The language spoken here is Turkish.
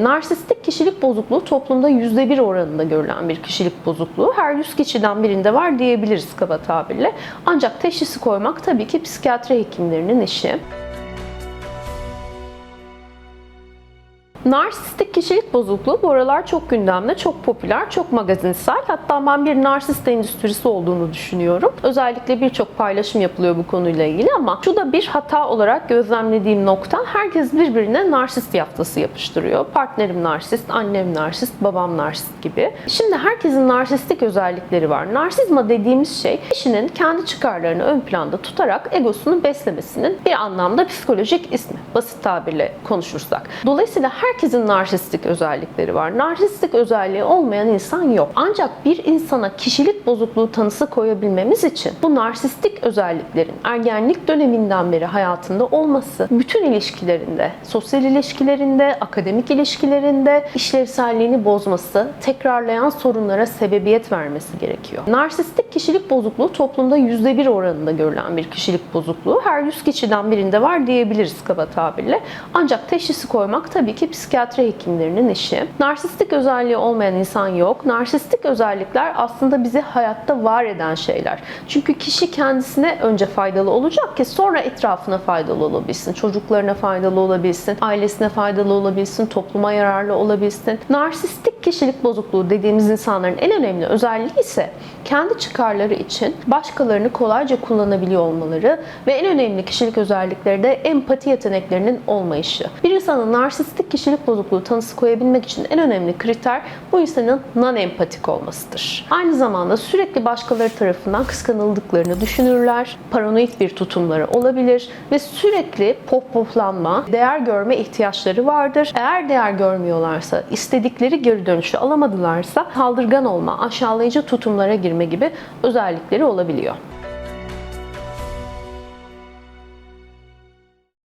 Narsistik kişilik bozukluğu toplumda %1 oranında görülen bir kişilik bozukluğu. Her 100 kişiden birinde var diyebiliriz kaba tabirle. Ancak teşhisi koymak tabii ki psikiyatri hekimlerinin işi. Narsistik kişilik bozukluğu bu aralar çok gündemde, çok popüler, çok magazinsel. Hatta ben bir narsist endüstrisi olduğunu düşünüyorum. Özellikle birçok paylaşım yapılıyor bu konuyla ilgili ama şu da bir hata olarak gözlemlediğim nokta herkes birbirine narsist yaftası yapıştırıyor. Partnerim narsist, annem narsist, babam narsist gibi. Şimdi herkesin narsistik özellikleri var. Narsizma dediğimiz şey kişinin kendi çıkarlarını ön planda tutarak egosunu beslemesinin bir anlamda psikolojik ismi. Basit tabirle konuşursak. Dolayısıyla herkesin narsistik özellikleri var. Narsistik özelliği olmayan insan yok. Ancak bir insana kişilik bozukluğu tanısı koyabilmemiz için bu narsistik özelliklerin ergenlik döneminden beri hayatında olması, bütün ilişkilerinde, sosyal ilişkilerinde, akademik ilişkilerinde işlevselliğini bozması, tekrarlayan sorunlara sebebiyet vermesi gerekiyor. Narsistik kişilik bozukluğu toplumda %1 oranında görülen bir kişilik bozukluğu. Her 100 kişiden birinde var diyebiliriz kaba tabirle. Ancak teşhisi koymak tabii ki psikiyatri hekimlerinin işi. Narsistik özelliği olmayan insan yok. Narsistik özellikler aslında bizi hayatta var eden şeyler. Çünkü kişi kendisine önce faydalı olacak ki sonra etrafına faydalı olabilsin. Çocuklarına faydalı olabilsin, ailesine faydalı olabilsin, topluma yararlı olabilsin. Narsistik kişilik bozukluğu dediğimiz insanların en önemli özelliği ise kendi çıkarları için başkalarını kolayca kullanabiliyor olmaları ve en önemli kişilik özellikleri de empati yeteneklerinin olmayışı. Bir insanın narsistik kişilik bozukluğu tanısı koyabilmek için en önemli kriter bu insanın non-empatik olmasıdır. Aynı zamanda sürekli başkaları tarafından kıskanıldıklarını düşünürler, paranoid bir tutumları olabilir ve sürekli pohpohlanma, değer görme ihtiyaçları vardır. Eğer değer görmüyorlarsa, istedikleri geri dönüşü alamadılarsa saldırgan olma, aşağılayıcı tutumlara girme gibi özellikleri olabiliyor.